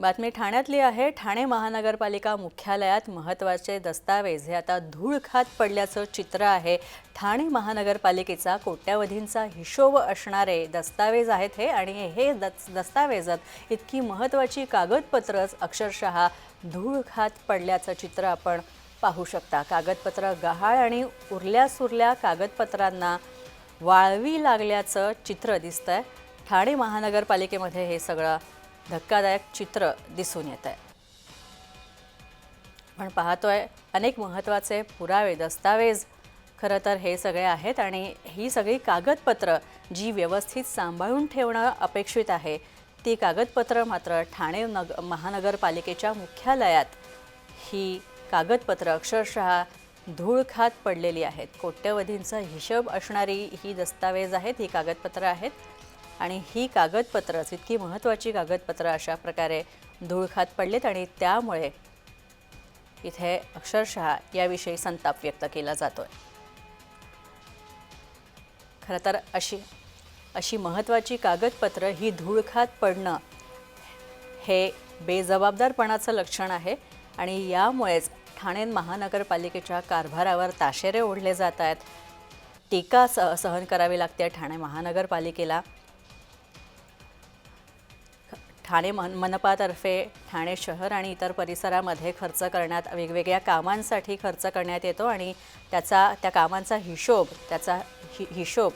बातमी ठाण्यातली आहे. ठाणे महानगरपालिका मुख्यालयात महत्त्वाचे दस्तावेज हे आता धूळ खात पडल्याचं चित्र आहे. ठाणे महानगरपालिकेचा कोट्यावधींचा हिशोब असणारे दस्तावेज आहेत हे आणि हे दस् दस्तावेजात इतकी महत्त्वाची कागदपत्रच अक्षरशः धूळ खात पडल्याचं चित्र आपण पाहू शकता. कागदपत्र गहाळ आणि उरल्या सुरल्या कागदपत्रांना वाळवी लागल्याचं चित्र दिसतंय. ठाणे महानगरपालिकेमध्ये हे सगळं धक्कादायक चित्र दिसून येत आहे. आपण पाहतोय अनेक महत्त्वाचे पुरावे दस्तावेज. खरं तर हे सगळे आहेत आणि ही सगळी कागदपत्र जी व्यवस्थित सांभाळून ठेवणं अपेक्षित आहे ती कागदपत्र मात्र ठाणे नग महानगरपालिकेच्या मुख्यालयात. ही कागदपत्र अक्षरशः धूळ खात पडलेली आहेत. कोट्यवधींचा हिशोब असणारी ही दस्तावेज आहेत ही कागदपत्रं आहेत. आणि ही कागदपत्रं इतकी महत्त्वाची कागदपत्रं अशा प्रकारे धूळखात पडलेत आणि त्यामुळे इथे अक्षरशः याविषयी संताप व्यक्त केला जातो आहे खरं तर अशी अशी महत्त्वाची कागदपत्रं ही धूळखात पडणं हे बेजबाबदारपणाचं लक्षण आहे आणि यामुळेच ठाणे महानगरपालिकेच्या कारभारावर ताशेरे ओढले जात आहेत. टीका सह सहन करावी लागते ठाणे महानगरपालिकेला. ठाणे मन मनपातर्फे ठाणे शहर आणि इतर परिसरामध्ये खर्च करण्यात वेगवेगळ्या कामांसाठी खर्च करण्यात येतो आणि त्याचा त्या कामांचा हिशोब त्याचा हि हिशोब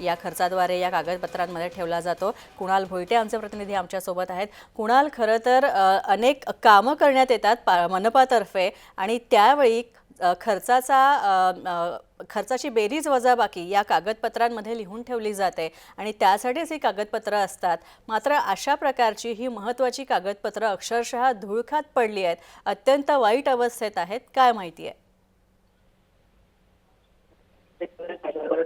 या खर्चाद्वारे या कागदपत्रांमध्ये ठेवला जातो. कुणाल भोईटे आमचे प्रतिनिधी आमच्यासोबत आहेत. कुणाल खरं तर अनेक कामं करण्यात येतात पा मनपातर्फे आणि त्यावेळी खर्चाचा खर्चाची बेरीज वजाबाकी या कागदपत्रांमध्ये लिहून ठेवली जाते आणि त्यासाठीच ही कागदपत्रं असतात. मात्र अशा प्रकारची ही महत्त्वाची कागदपत्रं अक्षरशः धूळखात पडली आहेत. अत्यंत वाईट अवस्थेत आहेत. काय माहिती आहे?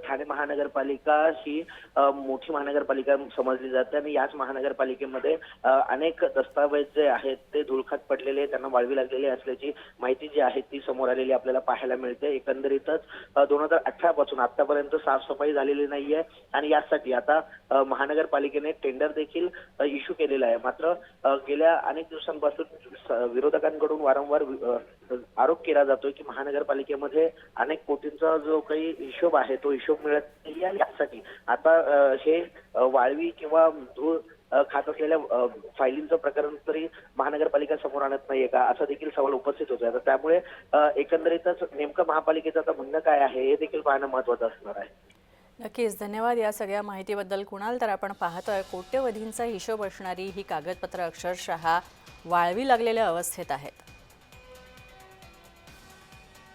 ठाणे महानगरपालिका ही मोठी महानगरपालिका समजली जाते. आणि याच महानगरपालिकेमध्ये अनेक दस्तावेज जे आहेत ते धुळखात पडलेले त्यांना वाळवी लागलेली असल्याची माहिती जी आहे ती समोर आलेली आपल्याला पाहायला मिळते. एकंदरीतच दोन हजार अठरा पासून आतापर्यंत साफसफाई झालेली नाहीये. आणि यासाठी आता महानगरपालिकेने टेंडर देखील इश्यू केलेला आहे. मात्र गेल्या अनेक दिवसांपासून विरोधकांकडून वारंवार आरोप केला जातोय की महानगरपालिकेमध्ये अनेक कोटींचा जो काही हिशोब आहे तो हिशोब मिळत नाही आणि यासाठी. आता हे वाळवी किंवा धूळ खात असलेल्या फायलींचं प्रकरण तरी महानगरपालिका समोर आणत नाहीये का? असा देखील सवाल उपस्थित होतोय. आता त्यामुळे एकंदरीतच नेमकं महापालिकेचं आता म्हणणं काय आहे हे देखील पाहणं महत्वाचं असणार आहे. नक्कीच. धन्यवाद या सगळ्या माहितीबद्दल. कुणाल तर आपण पाहतोय कोट्यवधींचा हिशोब असणारी ही कागदपत्र अक्षरशः वाळवी लागलेल्या अवस्थेत आहेत.